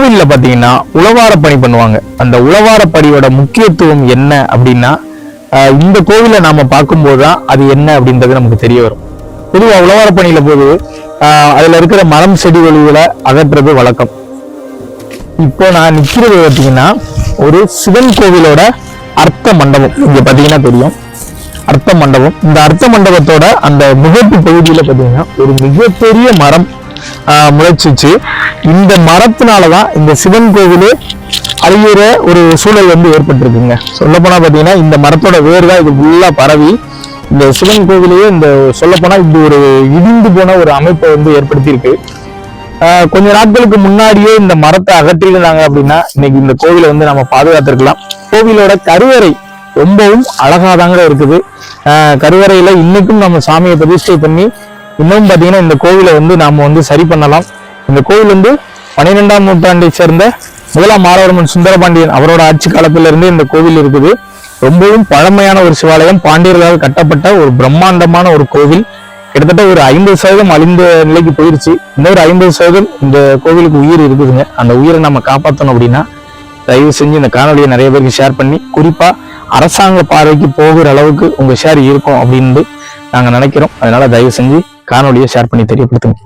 கோவிலில் பார்த்தீங்கன்னா உழவார பணி பண்ணுவாங்க. அந்த உழவார பணியோட முக்கியத்துவம் என்ன அப்படின்னா இந்த கோவிலை நாம் பார்க்கும்போது தான் அது என்ன அப்படின்றது நமக்கு தெரிய வரும். பொதுவாக உழவார பணியில போது அதில் இருக்கிற மரம் செடி வழிகளை அகற்றுறது வழக்கம். இப்போ நான் நிற்கிறது பார்த்தீங்கன்னா ஒரு சிவன் கோவிலோட அர்த்த மண்டபம். இங்கே பார்த்தீங்கன்னா தெரியும். அர்த்த மண்டபம். இந்த அர்த்த மண்டபத்தோட அந்த முகப்பு பகுதியில் பார்த்தீங்கன்னா ஒரு மிகப்பெரிய மரம் முளைச்சிச்சு. இந்த மரத்தினாலதான் இந்த சிவன் கோவிலே அழியிற ஒரு சூழல் வந்து ஏற்பட்டிருக்குங்க. சொல்லப்போனால் பாத்தீங்கன்னா இந்த மரத்தோட வேர் தான் இது ஃபுல்லா பரவி இந்த சிவன் கோவிலையே இந்த சொல்லப்போனால் இப்படி ஒரு இடிந்து போன ஒரு அமைப்பை வந்து ஏற்படுத்தியிருக்கு. ஆஹ் கொஞ்ச நாட்களுக்கு முன்னாடியே இந்த மரத்தை அகற்றியிருந்தாங்க அப்படின்னா இன்னைக்கு இந்த கோவிலை வந்து நம்ம பாதுகாத்திருக்கலாம். கோவிலோட கருவறை ரொம்பவும் அழகாதாங்க இருக்குது. ஆஹ் கருவறையில இன்னைக்கும் நம்ம சாமியை பிரதிஷ்டை பண்ணி இன்னும் பாத்தீங்கன்னா இந்த கோவிலை வந்து நாம வந்து சரி பண்ணலாம். இந்த கோவில் வந்து பன்னிரெண்டாம் நூற்றாண்டை சேர்ந்த முதலாம் மாரவர்மன் சுந்தரபாண்டியன் அவரோட ஆட்சி காலத்திலிருந்தே இந்த கோவில் இருக்குது. ரொம்பவும் பழமையான ஒரு சிவாலயம் பாண்டியர்களால் கட்டப்பட்ட ஒரு பிரம்மாண்டமான ஒரு கோவில். கிட்டத்தட்ட ஒரு ஐம்பது சதவீதம் அழிந்த நிலைக்கு போயிருச்சு. இன்னொரு ஐம்பது சதவீதம் இந்த கோவிலுக்கு உயிர் இருக்குதுங்க. அந்த உயிரை நம்ம காப்பாற்றணும் அப்படின்னா தயவு செஞ்சு இந்த காணொலியை நிறைய பேருக்கு ஷேர் பண்ணி குறிப்பா அரசாங்க பார்வைக்கு போகிற அளவுக்கு உங்க ஷேர் இருக்கும் அப்படின்னு நாங்க நினைக்கிறோம். அதனால தயவு செஞ்சு காணொலியை ஷேர் பண்ணி தெரியப்படுத்துங்க.